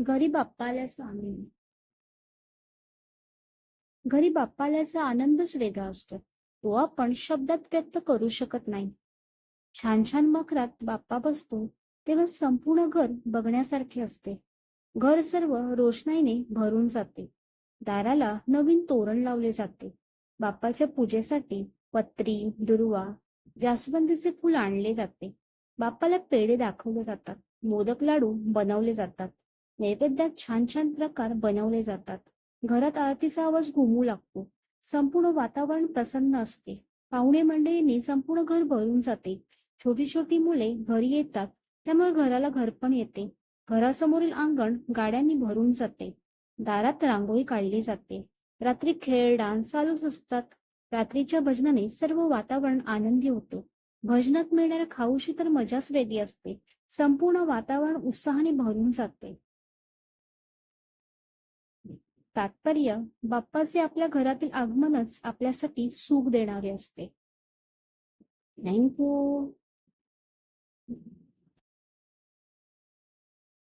घरी बाप्पा आनंद. घरी बाप्पाल्याचा आनंदच वेगळा असतो. तो आपण शब्दात व्यक्त करू शकत नाही. छान छान मखरात बाप्पा बसतो तेव्हा संपूर्ण घर बघण्यासारखे असते. घर सर्व रोषणाईने भरून जाते. दाराला नवीन तोरण लावले जाते. बाप्पाच्या पूजेसाठी पत्री दुर्वा जास्वंदीचे फूल आणले जाते. बाप्पाला पेढे दाखवले जातात. मोदक लाडू बनवले जातात. नैवेद्यात छान छान प्रकार बनवले जातात. घरात आरतीचा आवाज घुमू लागतो. संपूर्ण वातावरण प्रसन्न असते. पाहुणे मंडळींनी संपूर्ण घर भरून जाते. छोटी छोटी मुले घरी येतात. त्यामुळे घराला घर पण येते. घरासमोरील अंगण गाड्यांनी भरून जाते. दारात रांगोळी काढली जाते. रात्री खेळ डान्स चालूच असतात. रात्रीच्या भजनाने सर्व वातावरण आनंदी होतो. भजनात मिळणाऱ्या खाऊशी तर मजाच वेगळी असते. संपूर्ण वातावरण उत्साहाने भरून जाते. तात्पर्य बाप्पाचे आपल्या घरातील आगमनच आपल्यासाठी सुख देणारे असते. थँक्यू.